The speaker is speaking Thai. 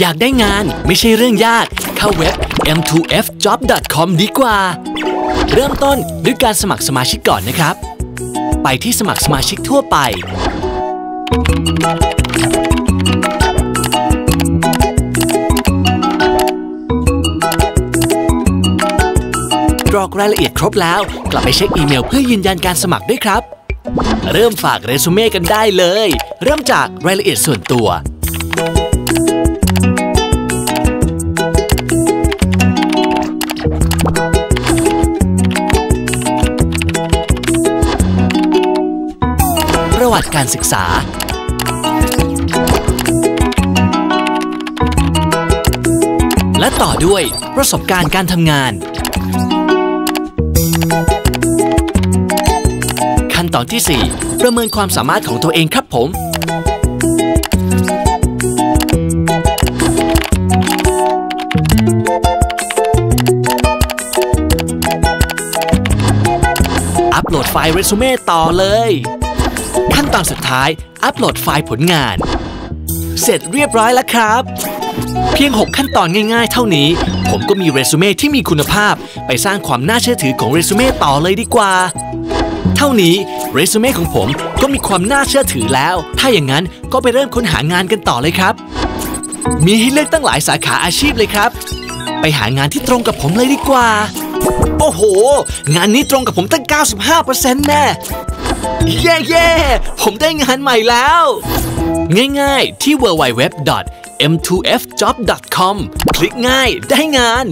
อยากได้งานไม่ใช่เรื่องยาก เข้าเว็บ m2fjob.com ดีกว่า เริ่มต้นด้วยการสมัครสมาชิกก่อนนะครับ ไปที่สมัครสมาชิกทั่วไป กรอกรายละเอียดครบแล้ว กลับไปเช็คอีเมลเพื่อยืนยันการสมัครด้วยครับ เริ่มฝากเรซูเม่กันได้เลย เริ่มจากรายละเอียดส่วนตัว ประวัติการศึกษา และต่อด้วยประสบการณ์การทำงาน ตอนที่ 4 ประเมินความสามารถของตัวเองครับผม อัปโหลดไฟล์เรซูเม่ต่อเลย ขั้นตอนสุดท้าย อัปโหลดไฟล์ผลงาน เสร็จเรียบร้อยแล้วครับ เพียง 6 ขั้นตอนง่ายๆ เท่านี้ ผมก็มีเรซูเม่ที่มีคุณภาพ ไปสร้างความน่าเชื่อถือของเรซูเม่ต่อเลยดีกว่า ท่านี้เรซูเม่ของผมก็มีความน่าเชื่อถือแล้ว ถ้าอย่างนั้นก็ไปเริ่มค้นหางานกันต่อเลยครับ มีให้เลือกตั้งหลายสาขาอาชีพเลยครับ ไปหางานที่ตรงกับผมเลยดีกว่า โอ้โห งานนี้ตรงกับผมตั้ง 95%แน่เย้เย้ผมได้งานใหม่แล้ว ง่ายๆที่ www.m2fjob.com คลิกง่ายได้งาน